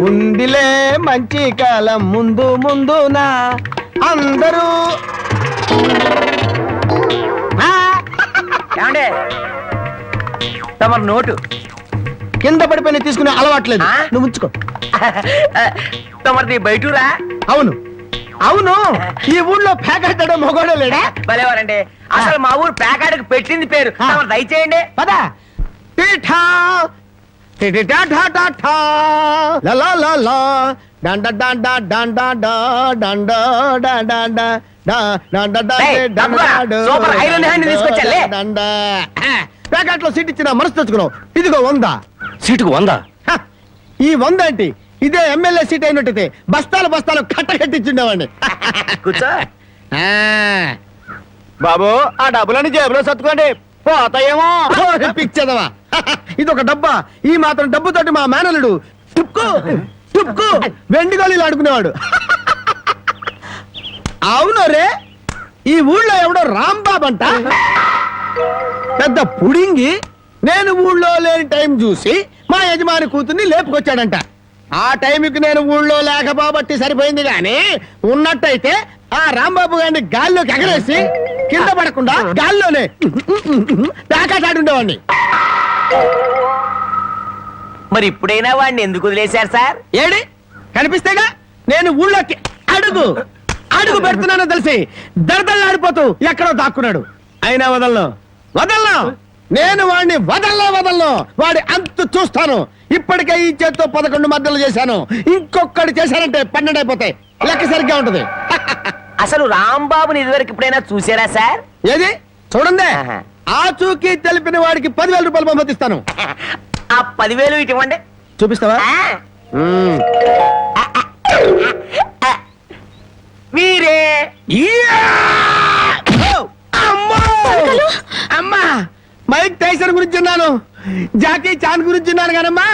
ఉందిలే మంచి కాలం ముందు ముందున అందరూ. ఏమండే? తమరు నోటు. కింద పడిపోయిన తీసుకునే అలవాట్లేదు? నువ్వు ఉంచుకో. తమరిది బయటూరా? అవును. అవును. ఈ ఊళ్ళో పేకాటడం మొగోడే లేడా? భలేవారండి. అసలు మా ఊరు ప్యాకాడకి పెట్టింది పేరు. దయచేయండి. పద. టీఠా టిటిటా ఠా ఠా ఠా. లా సీట్ ఇచ్చిన మనసు తెచ్చుకున్నావు. ఇదిగో వంద. సీటుకు వందా? హ, ఈ వంద ఏంటి? ఇదే ఎమ్మెల్యే సీట్ అయినట్టయితే బస్తాలు బస్తాలు కట్ట కట్టించుండేవాడిని కూర్చో బాబు ఆ డబ్బులని జేబులో సర్దుకోండి. పోతాయేమో. పిచ్చదవా. ఇది ఒక డబ్బా. ఈ మాత్రం డబ్బుతోటి మా మేనలుడు టుక్కు టుక్కు వెండి గోళీలు ఆడుకునేవాడు. అవును రే ఈ ఊళ్ళో ఎవడో రాంబాబు అంట. పెద్ద పుడింగి నేను ఊళ్ళో లేని టైం చూసి మా యజమాని కూతుర్ని లేపుకొచ్చాడంట. ఆ టైంకి నేను ఊళ్ళో లేకపోబట్టి సరిపోయింది గాని ఉన్నట్టయితే ఆ రాంబాబు గారిని గాల్లోకి ఎగరేసి కింద పడకుండా గాల్లోనే దాకాటాడుండేవాడిని మరి ఇప్పుడైనా వాడిని ఎందుకు వదిలేశారు సార్? ఏడి? కనిపిస్తేగా? నేను ఊళ్ళోకి అడుగు. అడుగు పెడుతున్నానో తెలిసి దడదల్లాడిపోతూ ఎక్కడో దాక్కున్నాడు. అయినా వదలను. వదలను. నేను వాడిని వదల్లో వదలను వాడి అంతు చూస్తాను. ఇప్పటికే ఈ చేత్తో పదకొండు మధ్యలో చేశాను. ఇంకొకటి చేశానంటే పన్నెండు అయిపోతాయి. లెక్క సరిగ్గా ఉంటది. అసలు రాంబాబుని ఇదివరకు ఎప్పుడైనా చూసారా సార్? ఏది? చూడండి. ఆహా. ఆ చూకి తెలిపిన వాడికి పదివేల రూపాయలు పంపిస్తాను ఆ పదివేలు ఇటు ఇవ్వండి చూపిస్తావా మ్మ్. మీరే. యా! ఓ! అమ్మో! అమ్మా! మైక్ టైసన్ గురించి విన్నాను జాకీ చాన్ గురించి విన్నాను కానమ్మా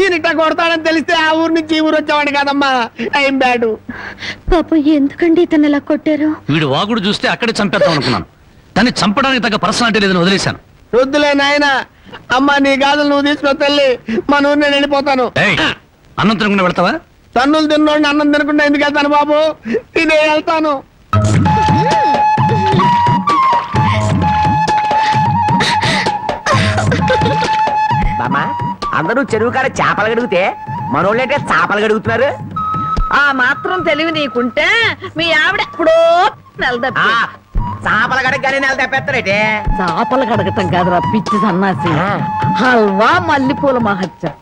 ఈయన ఇట్ట కొడతాడని తెలిస్తే ఆ ఊరు నుంచి ఈ ఊరు వచ్చేవాడు కాదమ్మా. Time bad. పాపం ఎందుకండి ఇతను ఇలా కొట్టారు? వీడు వాగుడు చూస్తే అక్కడే చంపేద్దాం అనుకున్నాను. కానీ చంపడానికి తగ్గ పర్సనాలిటీ లేదని వదిలేశాను. వద్దులే నాయన. అమ్మా నీ గాజులు నువ్వు తీసుకుని తల్లి మన ఊరు నేను వెళ్ళిపోతాను ఏయ్, అన్నం తినకుండా వెళ్తావా? తన్నులు తిన్నోడిని అన్నం తినకుండా ఎందుకు వెళ్తాను బాబు? తినే వెళ్తాను. బామ్మా అందరూ చెరువు కాడ చేపలు గడిగితే మనోళ్ళంటే చేపలు గడుగుతున్నారు ఆ మాత్రం తెలివి నీకుంటే మీ ఆవిడ ఎప్పుడో ఆ చేపల గడగ కానీ నెల తెప్పేస్తారేటే? చేపలు కడగటం కాదురా పిచ్చి సన్నాసి. హల్వా మల్లెపూల మహత్యం?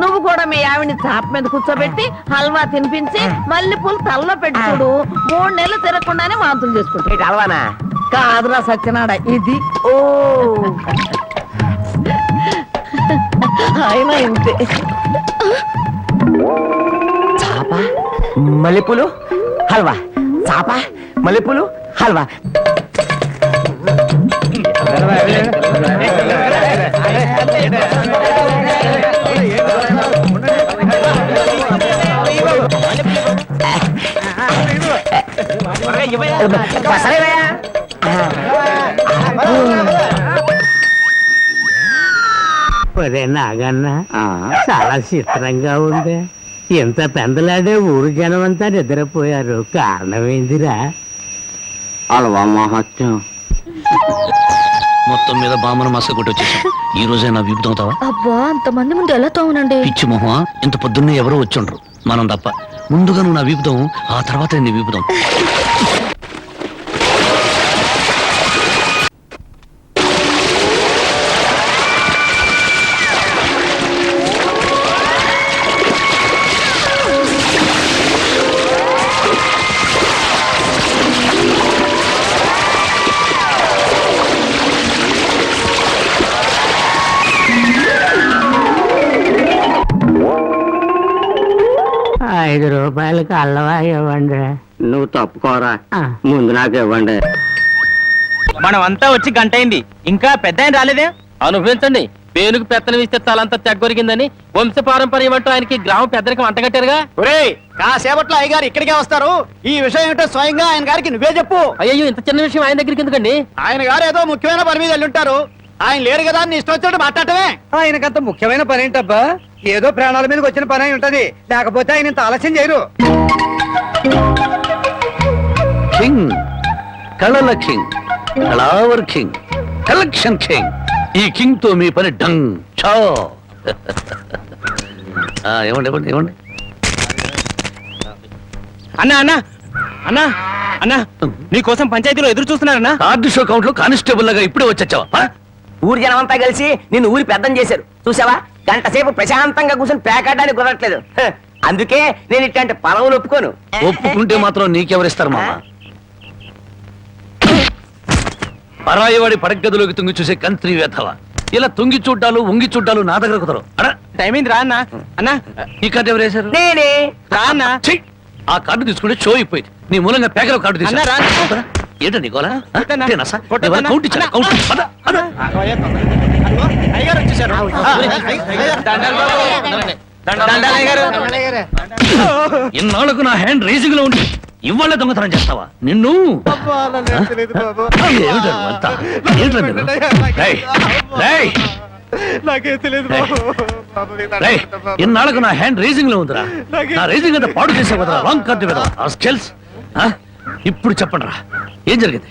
నువ్వు కూడా మీ ఆవిడని చాప మీద కూర్చోబెట్టి హల్వా తినిపించి మల్లెపూలు తలలో పెట్టి చూడు మూడు నెలలు తిరగకుండానే వాంతులు చేసుకుంటా ఏంటి అలవానా? కాదురా సత్యనాడ ఇది ఓ. ఆయన ఇంతే. చాప మల్లెపూలు హల్వా. చాప మల్లెపూలు హల్వా. ఒరే నాగన్న చాలా చిత్రంగా ఉంది. ఇంత పెందలాడే ఊరు జనం అంతా నిద్రపోయారు. కారణం ఏందిరా అలవా మహత్యం? మొత్తం మీద బామ్మను మసక కొట్టి వచ్చేసాం ఈ రోజే నా వీపు తోముతావా అబ్బా అంతమంది ముందు ఎలా తోమనండి? పిచ్చి మొహమా? ఇంత పొద్దున్నే ఎవరో వచ్చుండ్రు. మనం తప్ప. ముందుగా నువ్వు నా వీపుతాం ఆ తర్వాత నీ వీపుతాం రూపాయలకి అల్లవా ఇవ్వండి. నువ్వు తప్పుకోరా. ముందు నాకు ఇవ్వండి. మనం అంతా వచ్చి గంట అయింది ఇంకా పెద్ద ఆయన రాలేదే? అనుభవించండి. పేనుకు పెత్తనం ఇస్తే తలంతా తెగ్గొరిగిందని వంశ పారంపర్యం అంటూ ఆయనకి గ్రామం పెద్దరికి వంట కట్టారుగా? ఒరేయ్ కాసేపట్లో అయ్యగారు ఇక్కడికే వస్తారు. ఈ విషయం ఏంటో స్వయంగా ఆయన గారికి నువ్వే చెప్పు. అయ్యో ఇంత చిన్న విషయం ఆయన దగ్గరికి ఎందుకండి? ఆయన గారు ఏదో ముఖ్యమైన పని మీద వెళ్ళుంటారు. ఆయన లేరు కదా నీ ఇష్టం వచ్చినట్టు మాట్లాడటమే. ఆయనకంత ముఖ్యమైన పని ఏంటబ్బా? ఏదో ప్రాణాల మీదకి వచ్చిన పని అయి ఉంటది. లేకపోతే ఆయన ఇంత ఆలస్యం చేయరు. కింగ్ కళల కింగ్ కళావర్ కింగ్ కలెక్షన్ కింగ్. ఈ కింగ్తో మీ పని డంగ్ చో. ఆ, ఏమండి ఏమండి ఏమండి? అన్నా అన్నా అన్నా అన్నా నీకోసం పంచాయతీలో ఎదురు చూస్తున్నారన్నా? కార్డు షో కౌంట్లో కానిస్టేబుల్ లాగా ఇప్పుడే వచ్చావా ఊరి జనం అంతా కలిసి నిన్ను ఊరి పెద్దం చేశారు. చూసావా గంట సేపు ప్రశాంతంగా కూర్చొని పేకాడడానికి కుదరట్లేదు. హ, అందుకే నేను ఇట్లాంటి పొలవులు ఒప్పుకోను. ఒప్పుకుంటే మాత్రం నీకెవరిస్తారు మామ? పరాయి వాడి పడగదిలోకి తుంగి చూసే కంత్రి వేధవ. ఇలా తుంగి చూడ్డాలు ఉంగి చూడ్డాలు నా దగ్గర కుదరవు. అడా. టైం అయింది రా అన్నా. అన్నా. ఈ కార్డు ఎవరు వేశారు? నేనే. రా అన్నా. ఛీ! ఆ కార్డు తీసుకుంటే షో అయిపోయింది. నీ మూలంగా పేకలో కార్డు అన్నా, రా. తీసుకున్నా ఏంటో నీకోలా. కౌంట్ ఇచ్చాను కౌంట్. దండాలయ్య గారు ఇన్నాళ్ళకు నా హ్యాండ్ రేసింగ్లో ఉండి ఇవాళ దొంగతనం చేస్తావా నిన్ను ఇన్నాళ్ళకు నా హ్యాండ్ రేసింగ్లో ఉందిరా నా రేసింగ్ అంతా పాడు చేసే కదరా రాంగ్ కార్డు కదా ఆ స్కెల్స్ ఇప్పుడు చెప్పండి రా ఏం జరిగింది?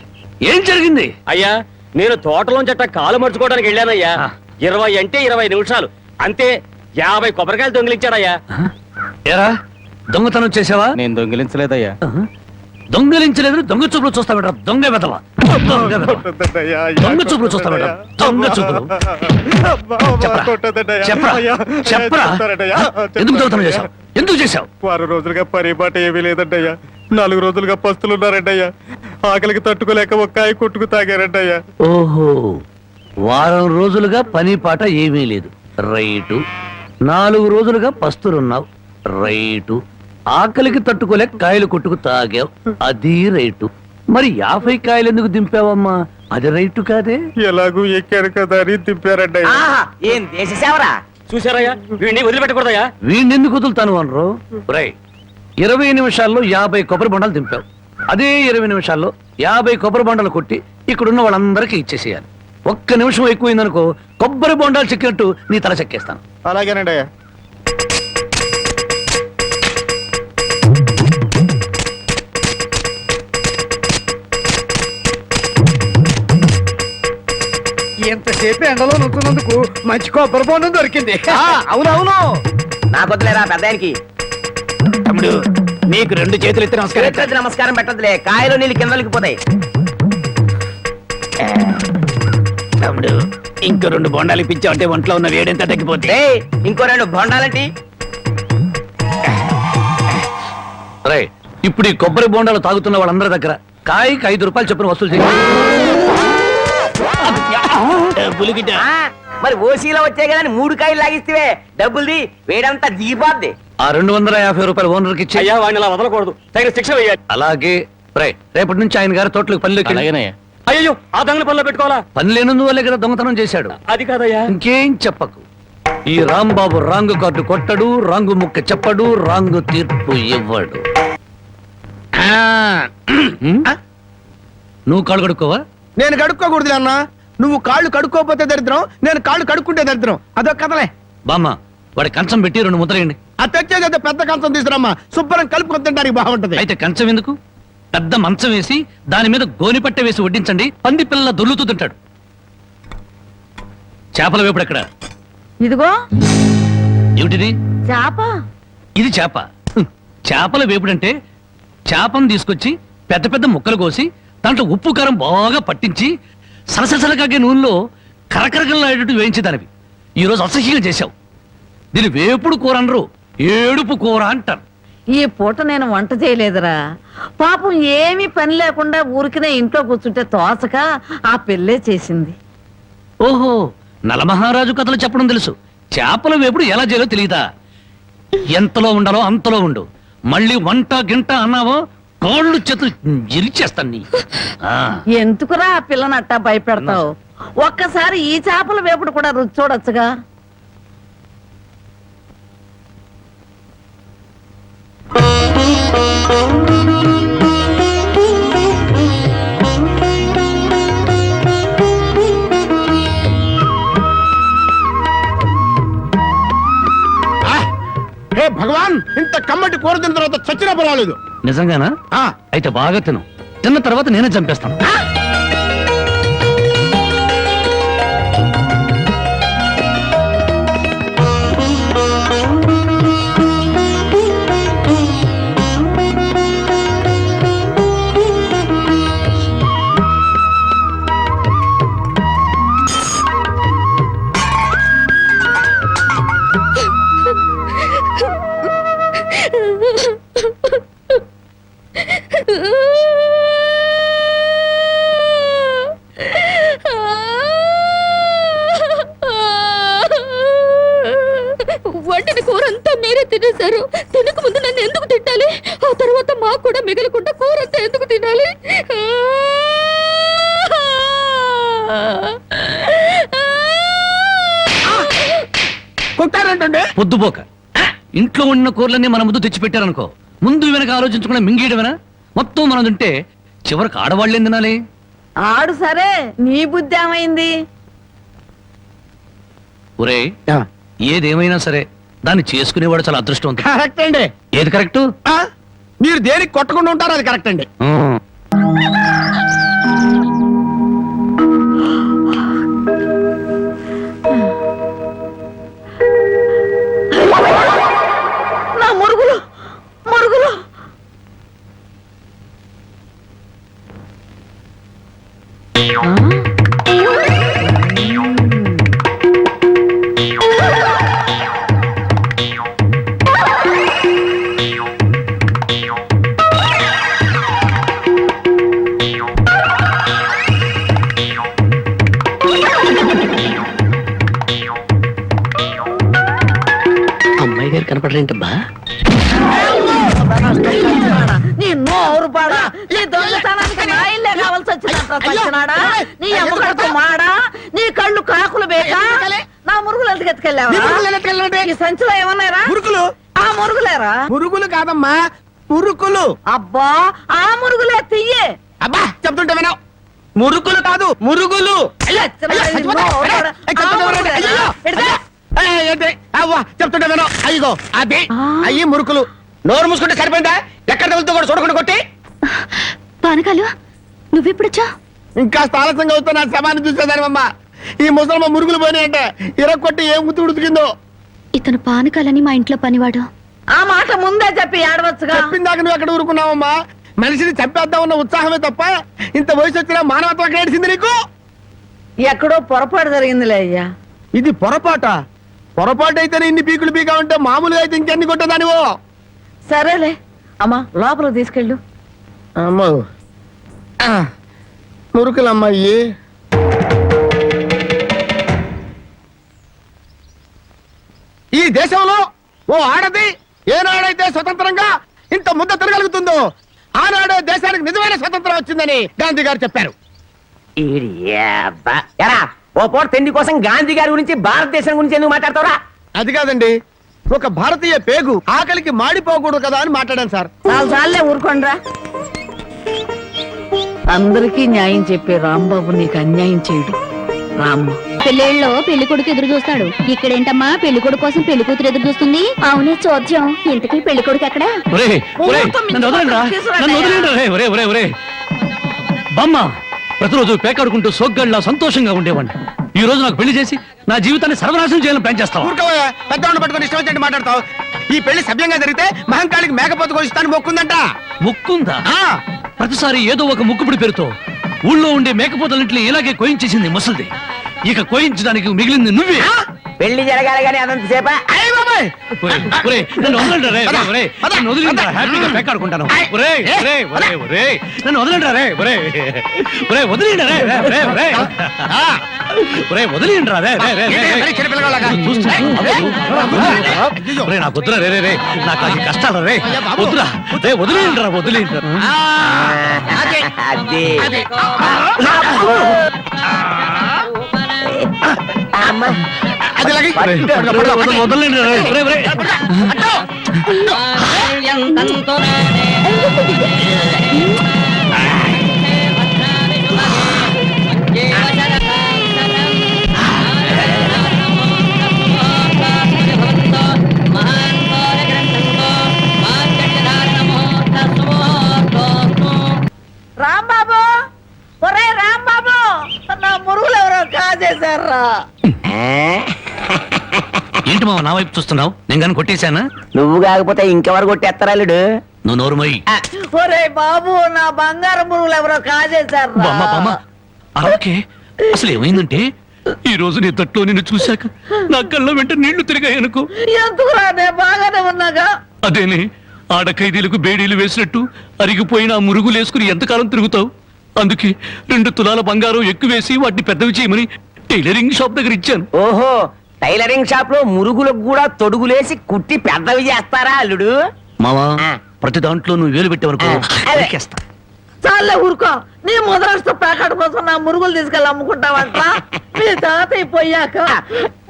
ఏం జరిగింది? అయ్యా నేను తోటలోంచి అట్ట కాలు మర్చుకోవడానికి వెళ్ళానయ్యా. ఇరవై అంటే ఇరవై నిమిషాలు. అంతే యాభై కొబ్బరికాయలు దొంగిలించాడయ్యా? ఏరా దొంగతనం చేసావా నేను దొంగిలించలేదయ్యా. దొంగలించలేదు దొంగ చూపులు దొంగ వెదవా? దొంగ వెధవ. దొంగ చూపులు చూస్తావేట దొంగ చూపులు. చెప్పరా? ఎందుకు దొంగతనం చేశావు? ఎందుకు చేశావు? వారం రోజులుగా పరిపాట ఏమీ లేదంటయ్యా నాలుగు రోజులుగా పస్తులున్నారంటయ్యా. ఆకలికి తట్టుకోలేక ఒక్కాయ కొట్టుకు తాగారంటయ్యా. ఓహో వారం రోజులుగా పని పాట ఏమీ లేదు. రైటు నాలుగు రోజులుగా పస్తులున్నావు. రైటు ఆకలికి తట్టుకోలేక కాయలు కొట్టుకు తాగావు. అది రైటు. మరి యాభై కాయలు ఎందుకు దింపావమ్మా? అది రైటు కాదే? ఎలాగూ ఎక్కారు కదా అని దింపారంటయ్యా. ఆహా ఏం దేశ సేవరా చూసారయ్యా వీడిని వదిలిపెట్టకూడదయ్యా. వీణెందుకు వదులుతాను అనరు రై ఇరవై నిమిషాల్లో యాభై కొబ్బరి బొండాలు దింపావు. అదే ఇరవై నిమిషాల్లో యాభై కొబ్బరి బొండాలు కొట్టి ఇక్కడున్న వాళ్ళందరికీ ఇచ్చేసేయాలి. ఒక్క నిమిషం ఎక్కువైందనుకో కొబ్బరి బొండాలు చెక్కినట్టు నీ తల చెక్కేస్తాను. అలాగేనండి అయ్యా. ఎంతసేపు ఎండలో నుంచున్నందుకు మంచి కొబ్బరి బొండం దొరికింది. అవునవును. నాకు వద్దులేరా పెద్ద ఆయనకి తమ్ముడు నీకు రెండు చేతులు ఎత్తి చేతులెత్తి నమస్కారం పెట్టదులే కాయలు నీళ్ళు కిందలకి పోతాయి తమ్ముడు ఇంకో రెండు బొండాలు ఇప్పించావంటే ఒంట్లో ఉన్న వేడెంత తగ్గిపోతే ఇంకో రెండు బొండాలంటి? రై ఇప్పుడు ఈ కొబ్బరి బొండాలు తాగుతున్న వాళ్ళందరి దగ్గర కాయకి ఐదు రూపాయలు చొప్పున వసూలు చేయి. పులిగిట ఆ, మరి ఓసీలో వచ్చాయి కదా మూడు కాయలు లాగిస్తే డబ్బుల్ది వేడంతా దిగిపోద్ది. ఆ రెండు వందల యాభై రూపాయలు ఓనర్కి ఇచ్చి అయ్యా వాడిని అలా వదలకూడదు. తగిన శిక్ష వేయాలి. అలాగే రై రేపటి నుంచి ఆయన గారి తోటలకు పనిలోకి అయ్యో ఆ దొంగల పనిలో పెట్టుకోవాలా? పని లేనందువల్లే కదా దొంగతనం చేశాడు. అది కాదయ్యా. ఇంకేం చెప్పకు. ఈ రాంబాబు రాంగు కార్డు కొట్టడు రాంగు ముక్క చెప్పడు రాంగు తీర్పు ఇవ్వడు. ఉమ్? నువ్వు కాళ్ళు కడుక్కోవా? నేను కడుక్కోకూడదు అన్న నువ్వు కాళ్ళు కడుక్కోపోతే దరిద్రం నేను కాళ్ళు కడుక్కుంటే దరిద్రం. అదొక కథలే. బామ్మ వాడి కంచం పెట్టి రెండు ముద్రయండి ఆ తెచ్చేది పెద్ద కంచం తీసుకురమ్మా. శుభ్రం కలుపుకొని తినడానికి బాగుంటది. అయితే కంచం ఎందుకు? పెద్ద మంచం వేసి దాని మీద గోనిపట్ట వేసి వడ్డించండి. పంది పిల్లల దొర్లుతూ తింటాడు. చేపల వేపుడు ఎక్కడ? ఇదిగో. ఏమిటిది? చేప. ఇది చేప. చేపల వేపుడంటే చేపను తీసుకొచ్చి పెద్ద పెద్ద ముక్కలు కోసి దాంట్లో ఉప్పు కారం బాగా పట్టించి సలసలసలకాగే నూనెలో కరకరకలాడేటట్టు వేయించేదానివి. ఈరోజు అసహ్యంగా చేశావు. దీని వేపుడు కూర అనరు. ఏడుపు కూర అంటారు. ఈ పూట నేను వంట చేయలేదురా. పాపం ఏమీ పని లేకుండా ఊరికినే ఇంట్లో కూర్చుంటే తోసక ఆ పెళ్ళే చేసింది. ఓహో నలమహారాజు కథలు చెప్పడం తెలుసు. చేపల వేపుడు ఎలా చేయాలో తెలియదా? ఎంతలో ఉండాలో అంతలో ఉండు. మళ్ళీ వంట గింట అన్నావో కోళ్ళు చేతులు ఇరిచేస్తాను నీ. ఆ. ఎందుకురా ఆ పిల్లని అట్టా భయపెడతావు? ఒక్కసారి ఈ చేపల వేపుడు కూడా రుచి చూడొచ్చుగా. భగవాన్ ఇంత కమ్మటి చచ్చినా పర్వాలేదు. నిజంగానా? అయితే బాగా తిను. తిన్న తర్వాత నేనే చంపేస్తాను. కూరలన్నీ మన ముందు తెచ్చి పెట్టారనుకో ముందు వెనక ఆలోచించకుండా మింగేయడమేనా? మొత్తం మనం తింటే చివరికి ఆడవాళ్ళు ఏం తినాలి? ఆడు సరే నీ బుద్ధి ఏమైంది? ఒరే ఏదేమైనా సరే దాన్ని చేసుకునేవాడు చాలా అదృష్టవంతుడు. కరెక్ట్ అండి. ఏది కరెక్ట్? ఆ, మీరు దేనికి కొట్టకుండా ఉంటారో అది కరెక్ట్ అండి. కనపడలేంటబ్బా నీ నోరు పాడా నీ దొంగతనానికి నా ఇల్లే కావాల్సి వచ్చిందంట సచ్చినాడా నీ అమ్మకడుకు మాడా? నీ కళ్ళు కాకులు బేకా? నా మురుగులు ఎందుకు ఎత్తుకెళ్ళావా? మురుగులు? ఈ సంచిలో ఏమన్నారా మురుకులు ఆ మురుగులేరా? మురుగులు కాదమ్మా మురుకులు. అబ్బా ఆ మురుగులే తియ్యే. అబ్బా చెప్తుంటే వినావు. మురుకులు కాదు మురుగులు. ఏంటి? అవ్వా చెప్తుంటే వినవు అయ్యో అది. అయ్యి మురుకులు. నోరు మూసుకుంటే సరిపోయిందా? ఎక్కడ తగులుతో కూడా చూడకుండా కొట్టి. పానకాలు నువ్వెప్పుడొచ్చా? ఇంకా ఆలస్యంగా అవుతా నా శవాన్ని చూసేదానివమ్మ ఈ ముసలమ్మ మురుగులు పోయినాయంటే ఇరక్కొట్టి ఏం గుర్తు ఉడుకుతుందో? ఇతను పానకాలని మా ఇంట్లో పనివాడు. ఆ మాట ముందే చెప్పి ఆడవచ్చుగా చెప్పిందాక నువ్వు ఎక్కడ ఊరుకున్నావమ్మా మనిషిని చంపేద్దాం ఉన్న ఉత్సాహమే తప్ప ఇంత వయసు వచ్చినా మానవత్వం ఎక్కడ ఏడిసింది నీకు? ఎక్కడో పొరపాటు జరిగిందిలే అయ్యా. ఇది పొరపాట? పొరపాటు అయితేనే ఇన్ని పీకులు పీకా ఉంటే మామూలుగా అయితే ఇంకెన్ని కొట్టేదానివో? సరేలే. అమ్మా లోపల తీసుకెళ్ళు. అమ్మో. ఆ, మురుకులమ్మాయి. ఈ దేశంలో ఓ ఆడది ఏనాడైతే స్వతంత్రంగా ఇంత ముద్ద తిరగలుగుతుందో ఆనాడే దేశానికి నిజమైన స్వతంత్రం వచ్చిందని గాంధీ గారు చెప్పారు. ఓ పూట తిండి కోసం గాంధీ గారి గురించి భారతదేశం గురించి ఎందుకు మాట్లాడతావురా? అది కాదండి. ఒక భారతీయ పేగు ఆకలికి మాడిపోకూడదు కదా అని మాట్లాడాను సార్. చాలు చాలే ఊరుకోండ్రా. అందరికీ న్యాయం చెప్పే రాంబాబు నీకు అన్యాయం చేయడు. రామ్మ. పెళ్ళిళ్ళలో పెళ్ళి కొడుకు ఎదురు చూస్తాడు. ఇక్కడేంటమ్మా? పెళ్ళి కొడుకు కోసం పెళ్ళి కూతురు ఎదురు చూస్తుంది? అవునే చోద్యం ఇంతకీ పెళ్ళి కొడుకు ఎక్కడా? నన్ను వదలండిరా నన్ను బామ్మ. ప్రతిరోజు పేకాడుకుంటూ సోగ్గాళ్ళ సంతోషంగా ఉండేవాడిని. ఈ రోజు నాకు పెళ్ళి చేసి నా జీవితాన్ని సర్వనాశనం చేయాలని ప్లాన్ చేస్తావా? ఊరుకోవయ్యా పెద్దవాళ్ళు పట్టుకొని ఇష్టం వచ్చినట్టు మాట్లాడతావు. ఈ పెళ్ళి సభ్యంగా జరిగితే మహంకాళికి మేకపోతు కొలుస్తాను మొక్కుందంట. ముక్కుందా? ఆ, ప్రతిసారి ఏదో ఒక ముక్కుపుడి పేరుతో ఊళ్ళో ఉండే మేకపోతలన్నింటినీ ఇలాగే కోయించేసింది ముసలిది. ఇక కోయించడానికి మిగిలింది నువ్వే. పెళ్ళి జరగాలి కానీ అదంతసేపా నాకు వద్దురా రే రే రే. నాకు అది కష్టాలు రే. వద్దురా రే వదిలేండి రా వదిలేండి రా. ఆ, అదే, రాంబాబు! ఒరే రాంబాబు! నా మురుగులు ఎవరో కాజేశారా? ఏంటి మామ నా వైపు చూస్తున్నావు? నేను కానీ కొట్టేశానా? నువ్వు కాకపోతే ఇంకెవరు కొట్టేస్తారాలుడు నువ్వు నోరుమయ్యి ఒరే బాబు నా బంగారు మురుగులు ఎవరో కాజేశారు? బామ్మ బామ్మ. అలాగే అసలు ఏమైందంటే ఈ రోజు నీ తట్లో నిన్ను చూశాక నా కళ్ళ వెంట నీళ్ళు తిరిగాయనుకో ఎందుకురా నేను బాగానే ఉన్నాగా? అదేనే ఆడ ఖైదీలకు బేడీలు వేసినట్టు అరిగిపోయిన ఆ మురుగులు వేసుకుని ఎంతకాలం తిరుగుతావు? అందుకే రెండు తులాల బంగారం ఎక్కువేసి వాటిని పెద్దవి చేయమని టైలరింగ్ షాప్ దగ్గర ఇచ్చాను. ఓహో టైలరింగ్ షాప్లో మురుగులకు కూడా తొడుగులేసి కుట్టి పెద్దవి చేస్తారా అల్లుడు? మావా ఆ. ప్రతి దాంట్లో నువ్వు వేలు అదే. నరికేస్తా. చాలే ఊరుకో. నీ ముద్రస్తు ప్యాకెట్ కోసం నా మురుగులు తీసుకెళ్ళి అమ్ముకుంటావంట. మీ తాతయ్య పోయాక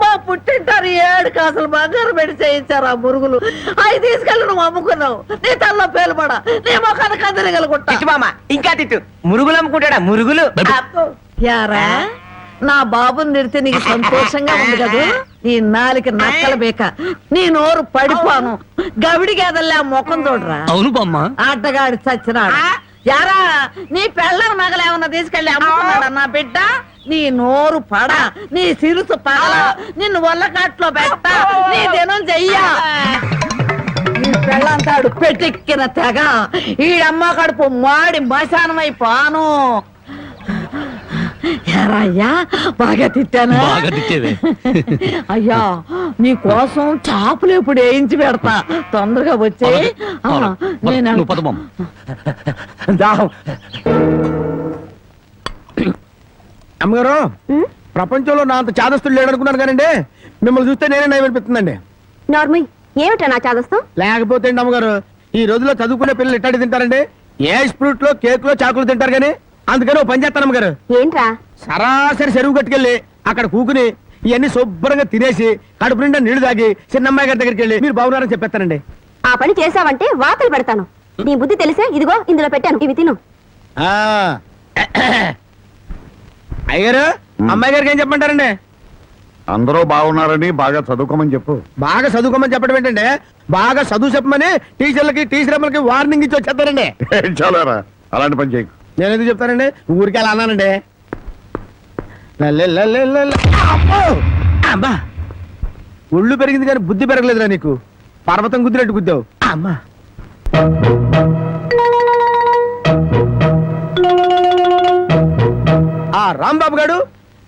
మా పుట్టింటారు ఏడు కాసులు బంగారం పెట్టి చేయించారు ఆ మురుగులు. అవి తీసుకెళ్ళి నువ్వు అమ్ముకున్నావు. నీ తల్లో పేలుపడ నీ మొఖాన్ని కందరగలుగుంటా తిట్టు మామ ఇంకా తిట్టు. మురుగులు అమ్ముకుంటాడా? మురుగులు. యారా? నా బాబుని నిడితే నీకు సంతోషంగా ఉంది కదా? నీ నాలికి నక్కల బేక. నీ నోరు పడిపోను. గవిడి గేదల్లా ముఖం చూడరా? అవును బామ్మ. ఆటగాడి చచ్చినాడు. యారా నీ పెళ్ళం నగలేమన్నా తీసుకెళ్ళి అమ్ముకున్నాడా నా బిడ్డ? నీ నోరు పడ నీ సిరుసు పగల నిన్ను వల్లకాట్లో పెట్ట నీ దినం చెయ్యా. ఈ పెళ్ళంతాడు పెట్టెక్కిన తెగ. ఈడమ్మ కడుపు మాడి మశానమై పాను యారా అయ్యా బాగా తిట్టానా? బాగా. అయ్యా నీ కోసం చాపులు ఇప్పుడు వేయించి పెడతా. తొందరగా వచ్చి. నేను అమ్మగారు ప్రపంచంలో నా అంత చాదస్తుడు లేడు అనుకున్నాను కానండి. మిమ్మల్ని చూస్తే నేనే నయం అనిపిస్తుందండి. నార్మల్ ఏమిటా నా చాదస్తం? లేకపోతే అమ్మగారు ఈ రోజుల్లో చదువుకునే పిల్లలు ఎట్టాడి తింటారండి. ఏ స్ప్రూట్లో కేక్లో చాకులు తింటారు కానీ అందుకని ఓ పని చేస్తాను అమ్మగారు ఏంట్రా? సరాసరి చెరువు కట్టుకెళ్ళి అక్కడ కూకుని ఇవన్నీ శుభ్రంగా తినేసి కడుపు నిండా నీళ్ళు తాగి చిన్నమ్మాయి గారి దగ్గరికి వెళ్ళి మీరు బాగున్నారని చెప్పేస్తానండి. ఆ పని చేసావంటే వాతలు పెడతాను. నీ బుద్ధి తెలిసే ఇదిగో ఇందులో పెట్టాను. ఇవి తిను. ఆ. అయ్యగారు అమ్మాయి గారికి ఏం చెప్పమంటారండి? అందరూ బాగున్నారని బాగా చదువుకోమని చెప్పు. బాగా చదువుకోమని చెప్పడం ఏంటంటే బాగా చదువు చెప్పమని టీచర్లకి టీచర్ అమ్మలకి వార్నింగ్ ఇచ్చి వచ్చేస్తారండి. చాలారా అలాంటి పని చేయకు. నేను ఎందుకు చెప్తానండి? ఊరికి అలా అన్నానండి. అమ్మో! ఒళ్ళు పెరిగింది కానీ బుద్ధి పెరగలేదురా నీకు. పర్వతం గుద్దినట్టు గుద్దావు. అమ్మా! ఆ రాంబాబు గారు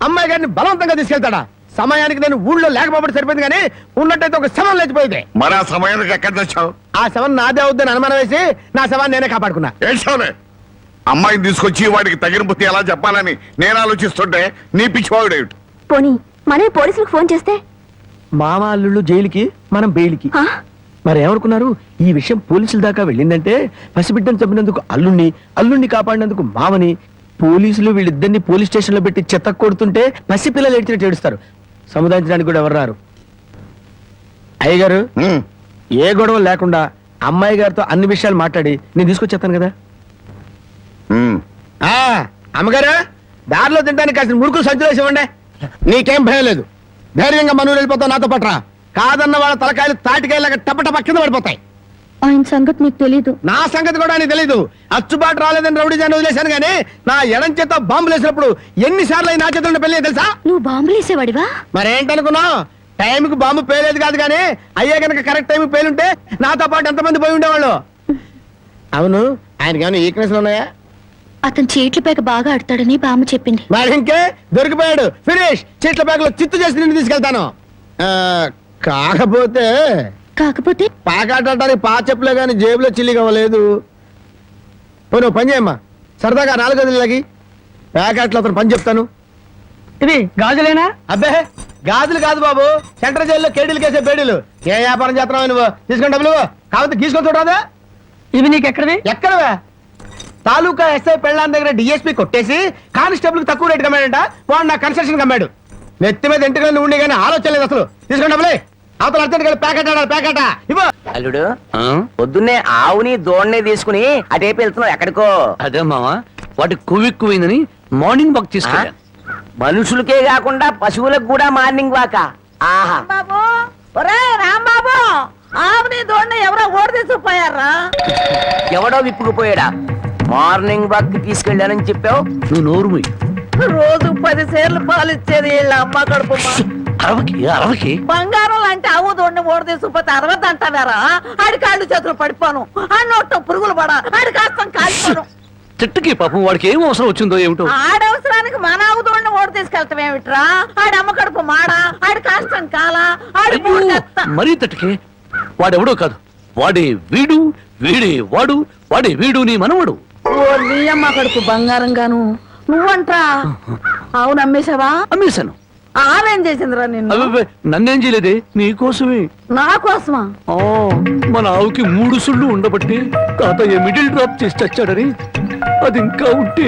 అమ్మాయి గారిని బలవంతంగా తీసుకెళ్తాడా? సమయానికి నేను ఊళ్ళో లేకపోతే సరిపోయింది కానీ ఉన్నట్టయితే ఒక శవం లేచిపోయింది. మరి ఆ సమయానికి ఎక్కడ తెచ్చావు ఆ శవం నాదే అవుద్దని అనుమానం వేసి నా శవాన్ని నేనే కాపాడుకున్నా. అమ్మాయిని తీసుకొచ్చి వాడికి తగిన బుద్ధి ఎలా చెప్పాలని నేను ఆలోచిస్తుంటే నీ పిచ్చివాడు పోనీ మనమే పోలీసులకు ఫోన్ చేస్తే? మామ అల్లుళ్ళు జైలుకి మనం బెయిల్కి. ఆ? మరి ఏమనుకున్నారు ఈ విషయం పోలీసుల దాకా వెళ్ళిందంటే పసిబిడ్డను చంపినందుకు అల్లుణ్ణి అల్లుణ్ణి కాపాడినందుకు మామని పోలీసులు వీళ్ళిద్దరిని పోలీస్ స్టేషన్లో పెట్టి చెత్త కొడుతుంటే పసిపిల్లలు ఏడ్చినట్టు ఏడుస్తారు. సముదాయించడానికి కూడా ఎవరు రారు? అయ్యగారు ఏ గొడవ లేకుండా అమ్మాయి గారితో అన్ని విషయాలు మాట్లాడి నేను తీసుకొచ్చేస్తాను కదా? అమ్మగారు దారిలో తింటానికి కాసిన ముడుకులు సంచులు వేసి ఇవ్వండి. నీకేం భయం లేదు. ధైర్యంగా మనూరు వెళ్ళిపోతావు నాతో పట్రా. కాదన్న వాళ్ళ తలకాయలు తాటికాయలాగా టప టప కింద పడిపోతాయి. ఆయన సంగతి నీకు తెలీదు. నా సంగతి కూడా నీకు తెలీదు. అచ్చుబాటు రాలేదని రౌడీ జాన్ని వదిలేశాను కానీ నా ఎడం చేత బాంబులు వేసినప్పుడు ఎన్నిసార్లు నా చేతుల్లో పెళ్ళి తెలుసా? నువ్వు బాంబులు వేసేవాడివా? మరేంటనుకున్నావు? టైంకి బాంబు పేలేదు కాదు కానీ అయ్యే కనుక కరెక్ట్ టైం పేలుంటే నాతో పాటు ఎంతమంది పోయి ఉండేవాళ్ళు? అవును ఆయనకి ఏమైనా వీక్నెస్ ఉన్నాయా? అతను చీట్ల పేక బాగా ఆడతాడని బామ్మ చెప్పింది. మరి ఇంకే దొరికిపోయాడు. ఫినిష్. చీట్ల బ్యాగులో చిత్తు చేసి నిన్ను తీసుకెళ్తాను. ఆ, కాకపోతే కాకపోతే? పాకాటానికి పా చెప్పులే కానీ జేబులో చిల్లి కావలేదు పోనీ ఓ పని చేయమ్మా. సరదాగా నాలుగు గదులకి ప్యాకెట్లో అతను పని చెప్తాను. ఇది గాజులేనా? అబ్బే గాజులు కాదు బాబు. సెంట్రల్ జైల్లో కేడీలు కేసే బేడీలు ఏ వ్యాపారం చేస్తున్నావు నువ్వు? తీసుకుని డబ్బులు కాబట్టి తీసుకొని చూడరాదా? ఇవి నీకు ఎక్కడవి ఎక్కడవే? తాలూకా ఎస్ఐ పెళ్ళాన్ దగ్గర డిఎస్పీ కొట్టేసి కానిస్టేబుల్కి తక్కువ రేటు కమ్మాడంట. వాడు నా కన్స్ట్రక్షన్ కమ్మాడు. నెత్తి మీద ఇంటికి ఉండి కానీ ఆలోచన లేదు అసలు. తీసుకోండి డబ్బులే అవతల అర్జెంట్ కలిసి ప్యాకెట్ ఆడాలి ప్యాకెట్. ఇవ్వ. అల్లుడు పొద్దున్నే ఆవుని దోణ్ణి తీసుకుని అటేపు వెళ్తున్నావు ఎక్కడికో. అదే మావా వాటి కొవ్వెక్కువైందని మార్నింగ్ వాక్ తీసుకెళ్ళాను. మనుషులకే కాకుండా పశువులకు కూడా మార్నింగ్ వాక. ఆహా. బాబు ఒరే రాంబాబు ఆవుని దోడిని ఎవరో ఓడి తీసుకుపోయారా? ఎవడో విప్పుకుపోయాడా? మార్నింగ్ వాక్ తీసుకెళ్ళానని చెప్పావు? నువ్వు నోరు మూయి. రోజు పది సేర్లు పాలు ఇచ్చేది వీళ్ళ అమ్మ కడుపు. అరవకి అరవకి? బంగారం లాంటి ఆవు దోడిని ఓడ తీసుకుపోతే అరవద్దు అంటావారా? ఆడి కాళ్ళు చేతులు పడిపోను. నోట్లో పురుగులు పడ ఆడి కాస్తం కాలిపోను. చెట్టుకి పాపం వాడికి ఏం అవసరం వచ్చిందో ఏమిటో? ఆడవసరానికి మన దోడిని ఓడ తీసుకెళ్తాం ఏమిట్రా? ఆడి అమ్మ కడుపు మాడ ఆడి కాస్తం కాల ఆడి అయ్యో. మరీ తట్టుకే. వాడెవడో కాదు. వాడే వీడు వీడే వాడు వాడే వీడు నీ మనవడు. నీ అమ్మ కడుపు బంగారం గాను నువ్వంట్రా? అవును అమ్మేశావా అమ్మేశాను ఆవేం చేసిందిరా నిన్ను? అబ్బబ్బే, నన్నేం చేయలేదే? నీకోసమే నా కోసమా? ఆ, మన ఆవుకి మూడు సుళ్ళు ఉండబట్టి తాతయ్య మిడిల్ డ్రాప్ చేసి చచ్చాడని. అది ఇంకా ఉంటే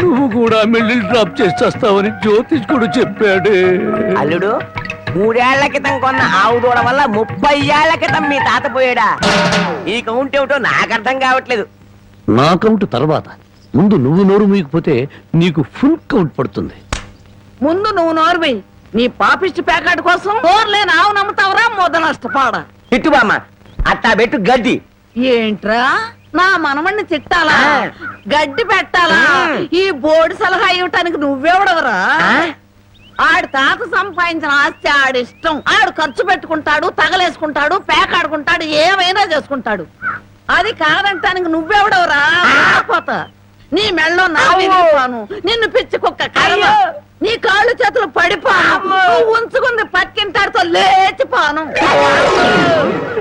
నువ్వు కూడా మిడిల్ డ్రాప్ చేసి చేస్తావని జ్యోతిష్కుడు చెప్పాడే. అల్లుడు మూడేళ్ళ క్రితం కొన్న ఆవు దూడ వల్ల ముప్పై ఏళ్ళ క్రితం మీ తాత పోయాడా? ఈ కౌంట్ ఏమిటో నాకు అర్థం కావట్లేదు. నా కౌంట్ తర్వాత. ముందు నువ్వు నోరు మూయకపోతే నీకు ఫుల్ కౌంట్ పడుతుంది. ముందు నువ్వు నోర్వి నీ పాపిష్టి ప్యాకెట్ కోసం నోర్లేని ఆవు నమ్ముతావరా మొద నష్టపాడ. తిట్టు బామ్మ అట్టా పెట్టు గడ్డి. ఏంట్రా? నా మనమణ్ణి తిట్టాలా? ఆ. గడ్డి పెట్టాలా. ఈ బోర్డు సలహా ఇవ్వటానికి నువ్వెవడవరా? ఆ? ఆడి తాత సంపాదించిన ఆస్తి ఆడిష్టం ఆడు ఖర్చు పెట్టుకుంటాడు తగలేసుకుంటాడు పేకాడుకుంటాడు ఏమైనా చేసుకుంటాడు. అది కాదంటానికి నువ్వెవడవరా? పోత నీ మెళ్ళో నా. విరిగిపోను నిన్ను పిచ్చి కుక్క. నీ కాళ్ళు చేతులు పడిపోను. ఉంచుకుంది పక్కింటాడితో లేచిపోను.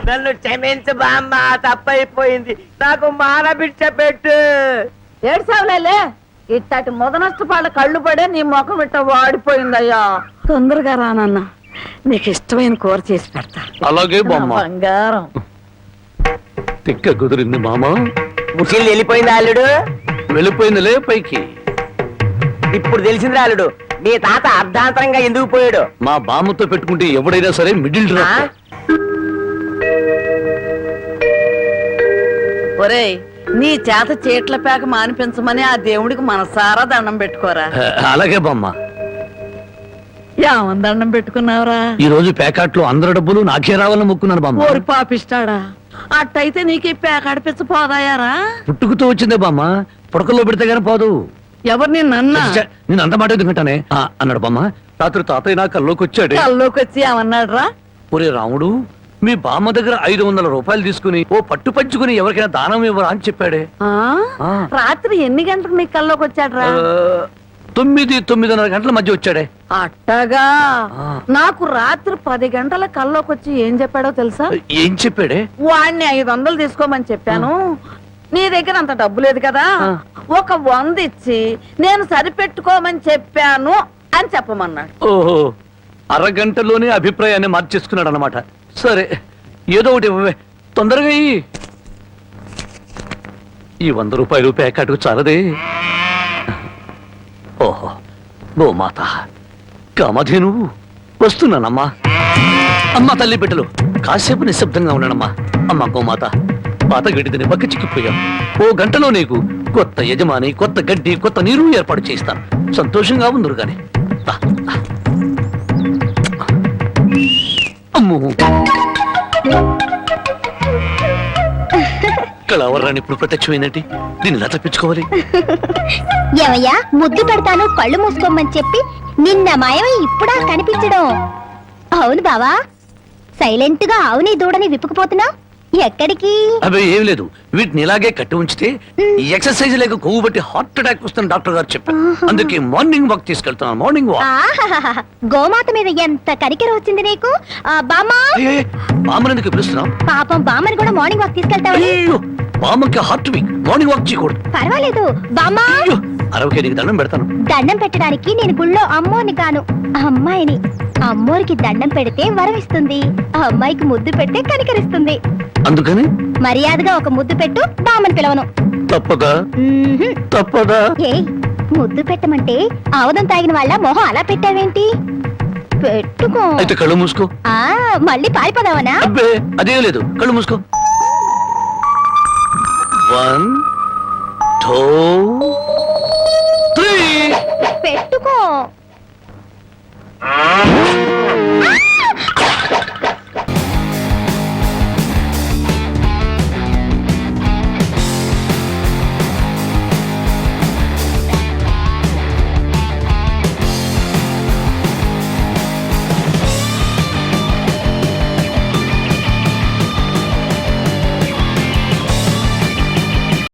నన్ను క్షమించు బామ్మ తప్పైపోయింది. నాకు మానబిడ్డ పెట్టు. ఏడ్సావులేలే ఇట్టటి మొదనష్టపాళ్ళ కళ్ళు పడే నీ ముఖం ఇట్ట వాడిపోయిందయ్యా. తొందరగా రానన్న నీకు ఇష్టమైన కూర చేసి పెడతా. అలాగే బంగారం. తిక్క కుదిరింది మామ. ముసిల్ వెళ్ళిపోయింది అల్లుడు? వెళ్ళిపోయిందిలే పైకి. ఇప్పుడు తెలిసింది అల్లుడు మీ తాత అర్ధాంతరంగా ఎందుకు పోయాడు? మా బామ్మతో పెట్టుకుంటే ఎవడైనా సరే మిడిల్ ఒరేయ్ నీ చేత చీట్ల పేక మానిపించమని ఆ దేవుడికి మనసారా దండం పెట్టుకోరా? అలాగే బామ్మ. ఏమని దండం పెట్టుకున్నావురా? ఈ రోజు ప్యాకెట్లో అందరి డబ్బులు నాకే రావాలని మొక్కున్నాను బామ్మ. ఓరి పాపిస్తాడా అట్టయితే నీకు ఈ పేక అడిపించ పోదాయారా? పుట్టుకుతో వచ్చిందే బామ్మ. పుడకల్లో పెడితే గానీ పోదు. ఎవరు నిన్న ఛ, నేను అంత మాట ఎందుకంటానే ఆ, అన్నాడు బామ్మ. రాత్రి తాతయ్య నా కల్లోకి వచ్చాడే. కల్లోకి వచ్చి ఏమన్నాడు రా ఒరే రాముడు మీ బామ్మ దగ్గర ఐదు వందల రూపాయలు తీసుకుని ఓ పట్టు పంచుకుని ఎవరికైనా దానం ఇవ్వరా అని చెప్పాడే. ఆ. రాత్రి ఎన్ని గంటలకు నీ కల్లోకి వచ్చాడు రా తొమ్మిది తొమ్మిదిన్నర గంటల మధ్య వచ్చాడే. అట్టగా. నాకు రాత్రి పది గంటల కల్లోకి వచ్చి ఏం చెప్పాడో తెలుసా? ఏం చెప్పాడే? వాడిని ఐదు వందలు తీసుకోమని చెప్పాను. నీ దగ్గర అంత డబ్బు లేదు కదా. ఒక వంద ఇచ్చి నేను సరిపెట్టుకోమని చెప్పాను అని చెప్పమన్నాడు. ఓహో అరగంటలోనే అభిప్రాయాన్ని మార్చేసుకున్నాడు అనమాట సరే ఏదో ఒకటి తొందరగా. ఈ వంద రూపాయలు ప్యాకెట్కు చాలదే. ఓహో గోమాత కామధేను వస్తున్నానమ్మా. అమ్మ తల్లి బిడ్డలు కాసేపు నిశ్శబ్దంగా ఉన్నానమ్మా. అమ్మ గోమాత పాత గడ్డిదని పక్క చిక్కిపోయాం ఓ గంటలో నీకు కొత్త యజమాని కొత్త గడ్డి కొత్త నీరు ఏర్పాటు చేస్తాను సంతోషంగా ఉందరు గాని. అమ్మో. కళావరాన్ని ఇప్పుడు ప్రత్యక్షమైందంటే దీన్ని ఎలా తప్పించుకోవాలి? ఏమయ్యా ముద్దు పెడతాను కళ్ళు మూసుకోమని చెప్పి నిన్న మాయమై ఇప్పుడా కనిపించడం? అవును బావా సైలెంట్గా ఆవుని దూడని విప్పుకుపోతున్నావు ఎక్కడికి? అవి ఏం లేదు. వీటిని ఇలాగే కట్టి ఉంచితే ఈ ఎక్సర్సైజ్ లేక కొవ్వు బట్టి హార్ట్ అటాక్ వస్తుంది డాక్టర్ గారు చెప్పారు. అందుకే మార్నింగ్ వాక్ తీసుకెళ్తున్నాను మార్నింగ్ వాక్. ఆహాహాహా. గోమాత మీద ఎంత కరికెర వచ్చింది నీకు? ఆ, బామ్మా! బామ్మని ఎందుకు పిలుస్తున్నాం పాపం బామ్మని కూడా మార్నింగ్ వాక్ తీసుకెళ్తావని అయ్యో బామ్మకి హార్ట్ వీక్ మార్నింగ్ వాక్ చేయకూడదు. పర్వాలేదు. బామ్మా! అయ్యో అరవకే నీకు దండం పెడతాను. దండం పెట్టడానికి నేను గుళ్ళో అమ్మోని కాను అమ్మాయిని. అమ్మోరికి దండం పెడితే వరమిస్తుంది. ఆ అమ్మాయికి ముద్దు పెడితే కనికరిస్తుంది. అందుకని? మర్యాదగా ఒక ముద్దు పెట్టు బామ్మని పిలవను. తప్పదా? మ్మ్హ్మ్. తప్పదా? ఏయ్ ముద్దు పెట్టమంటే ఆవదం తాగిన వాళ్ళ మొహం అలా పెట్టావేంటి? పెట్టుకో. అయితే కళ్ళు మూసుకో. ఆ మళ్ళీ పారిపోదావనా? అబ్బే అదేం లేదు. కళ్ళు మూసుకో. One two three. పెట్టుకో. Ah!